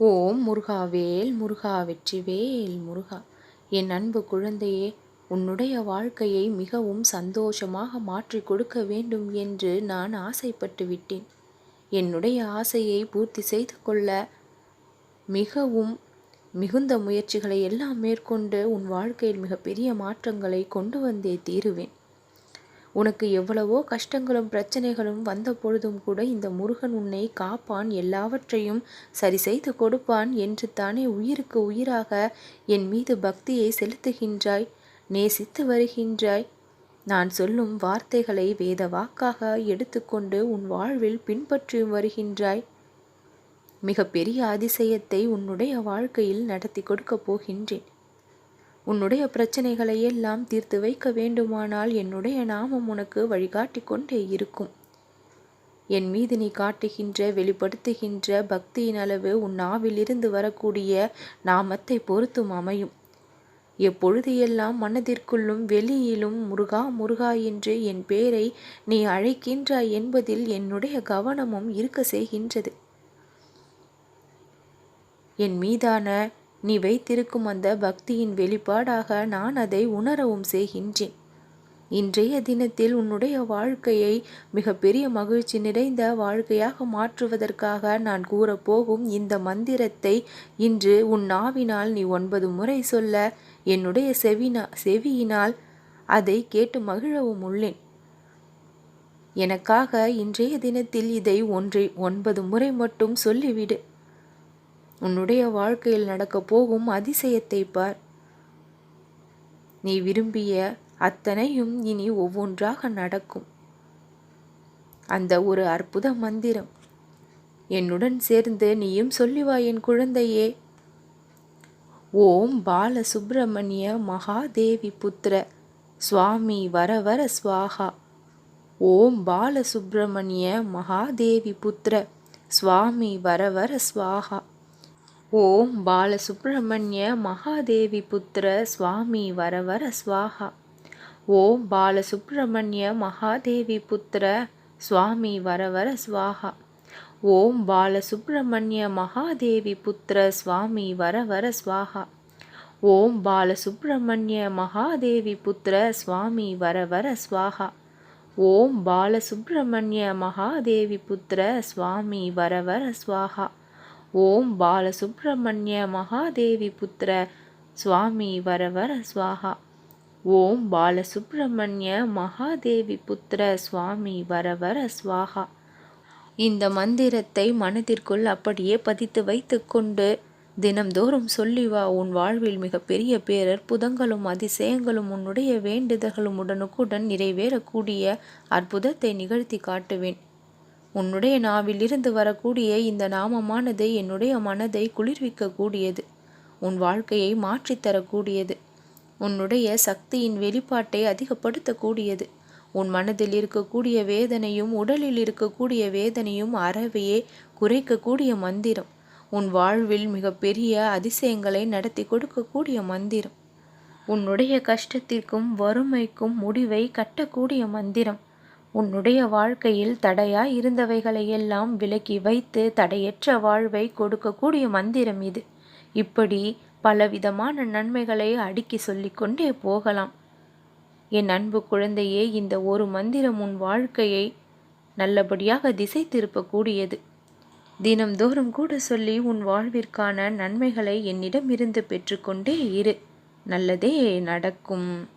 ஓம் முருகா வேல் முருகா வெற்றிவேல் முருகா. என் அன்பு குழந்தையே உன்னுடைய வாழ்க்கையை மிகவும் சந்தோஷமாக மாற்றி கொடுக்க வேண்டும் என்று நான் ஆசைப்பட்டு விட்டேன். என்னுடைய ஆசையை பூர்த்தி செய்து கொள்ள மிகவும் மிகுந்த முயற்சிகளை எல்லாம் மேற்கொண்டு உன் வாழ்க்கையில் மிகப்பெரிய மாற்றங்களை கொண்டு வந்தே தீருவேன். உனக்கு எவ்வளவோ கஷ்டங்களும் பிரச்சனைகளும் வந்த பொழுதும் கூட இந்த முருகன் உன்னை காப்பான் எல்லாவற்றையும் சரி செய்து கொடுப்பான் என்று தானே உயிருக்கு உயிராக என் மீது பக்தியை செலுத்துகின்றாய் நேசித்து வருகின்றாய். நான் சொல்லும் வார்த்தைகளை வேத வாக்காக எடுத்துக்கொண்டு உன் வாழ்வில் பின்பற்றியும் வருகின்றாய். மிகப்பெரிய அதிசயத்தை உன்னுடைய வாழ்க்கையில் நடத்தி கொடுக்கப் போகின்றேன். உன்னுடைய பிரச்சனைகளை எல்லாம் தீர்த்து வைக்க வேண்டுமானால் என்னுடைய நாமம் உனக்கு வழிகாட்டி கொண்டே இருக்கும். என் மீது நீ காட்டுகின்ற வெளிப்படுத்துகின்ற பக்தியின் அளவு உன் நாவிலிருந்து வரக்கூடிய நாமத்தை பொறுத்தும் அமையும். எப்பொழுது எல்லாம் மனதிற்குள்ளும் வெளியிலும் முருகா முருகா என்று என் பேரை நீ அழைக்கின்றாய் என்பதில் என்னுடைய கவனமும் இருக்க செய்கின்றது. என் மீதான நீ வைத்திருக்கும் அந்த பக்தியின் வெளிப்பாடாக நான் அதை உணரவும் செய்கின்றேன். இன்றைய தினத்தில் உன்னுடைய வாழ்க்கையை மிகப்பெரிய மகிழ்ச்சி நிறைந்த வாழ்க்கையாக மாற்றுவதற்காக நான் கூறப்போகும் இந்த மந்திரத்தை இன்று உன் நாவினால் நீ ஒன்பது முறை சொல்ல என்னுடைய செவினா செவியினால் அதை கேட்டு மகிழவும் உள்ளேன். எனக்காக இன்றைய தினத்தில் இதை ஒன்றை ஒன்பது முறை மட்டும் சொல்லிவிடு. உன்னுடைய வாழ்க்கையில் நடக்கப் போகும் அதிசயத்தை பார். நீ விரும்பிய அத்தனையும் இனி ஒவ்வொன்றாக நடக்கும். அந்த ஒரு அற்புத மந்திரம். என்னுடன் சேர்ந்து நீயும் சொல்லிவா என் குழந்தையே. ஓம் பால சுப்பிரமணிய மகாதேவி புத்திர சுவாமி வர வர ஸ்வாகா ஓம் பால சுப்பிரமணிய மகாதேவி புத்திர சுவாமி வர வர ஸ்வாகா ஓம் பாலசுப்பிரமணிய மகாதேவி புத்திர சுவாமி வரவர ஸ்வாஹா ஓம் பாலசுப்பிரமணிய மகாதேவி புத்திர சுவாமி வரவர ஸ்வாகா ஓம் பாலசுப்பிரமணிய மகாதேவி புத்திர சுவாமி வரவர ஸ்வாகா ஓம் பாலசுப்பிரமணிய மகாதேவி புத்திர சுவாமி வரவர ஸ்வாகா ஓம் பாலசுப்ரமணிய மகாதேவி புத்திர சுவாமி வரவர ஸ்வாகா ஓம் பாலசுப்ரமணிய மகாதேவி புத்திர சுவாமி வரவர சுவாகா. ஓம் பாலசுப்ரமணிய மகாதேவி புத்திர சுவாமி வரவர சுவாகா. இந்த மந்திரத்தை மனதிற்குள் அப்படியே பதித்து வைத்துக்கொண்டு தினம்தோறும் சொல்லி வா. உன் வாழ்வில் மிகப்பெரிய பேரர் புதங்களும் அதிசயங்களும் உன்னுடைய வேண்டுதல்களும் உடனுக்குடன் நிறைவேறக்கூடிய அற்புதத்தை நிகழ்த்தி காட்டுவேன். உன்னுடைய நாவிலிருந்து வரக்கூடிய இந்த நாமமானது என்னுடைய மனதை குளிர்விக்கக்கூடியது. உன் வாழ்க்கையை மாற்றித்தரக்கூடியது உன்னுடைய சக்தியின் வெளிப்பாட்டை அதிகப்படுத்தக்கூடியது. உன் மனதில் இருக்கக்கூடிய வேதனையும் உடலில் இருக்கக்கூடிய வேதனையும் அறவையே குறைக்கக்கூடிய மந்திரம். உன் வாழ்வில் மிகப்பெரிய அதிசயங்களை நடத்தி கொடுக்கக்கூடிய மந்திரம். உன்னுடைய கஷ்டத்திற்கும் வறுமைக்கும் முடிவை கட்டக்கூடிய மந்திரம். உன்னுடைய வாழ்க்கையில் தடையாய் இருந்தவைகளையெல்லாம் விலக்கி வைத்து தடையற்ற வாழ்வை கொடுக்கக்கூடிய மந்திரம் இது. இப்படி பலவிதமான நன்மைகளை அடுக்கி சொல்லிக்கொண்டே போகலாம். என் அன்பு குழந்தையே இந்த ஒரு மந்திரம் உன் வாழ்க்கையை நல்லபடியாக திசை திருப்பக்கூடியது. தினம்தோறும் கூட சொல்லி உன் வாழ்விற்கான நன்மைகளை என்னிடமிருந்து பெற்றுக்கொண்டே இரு. நல்லதே நடக்கும்.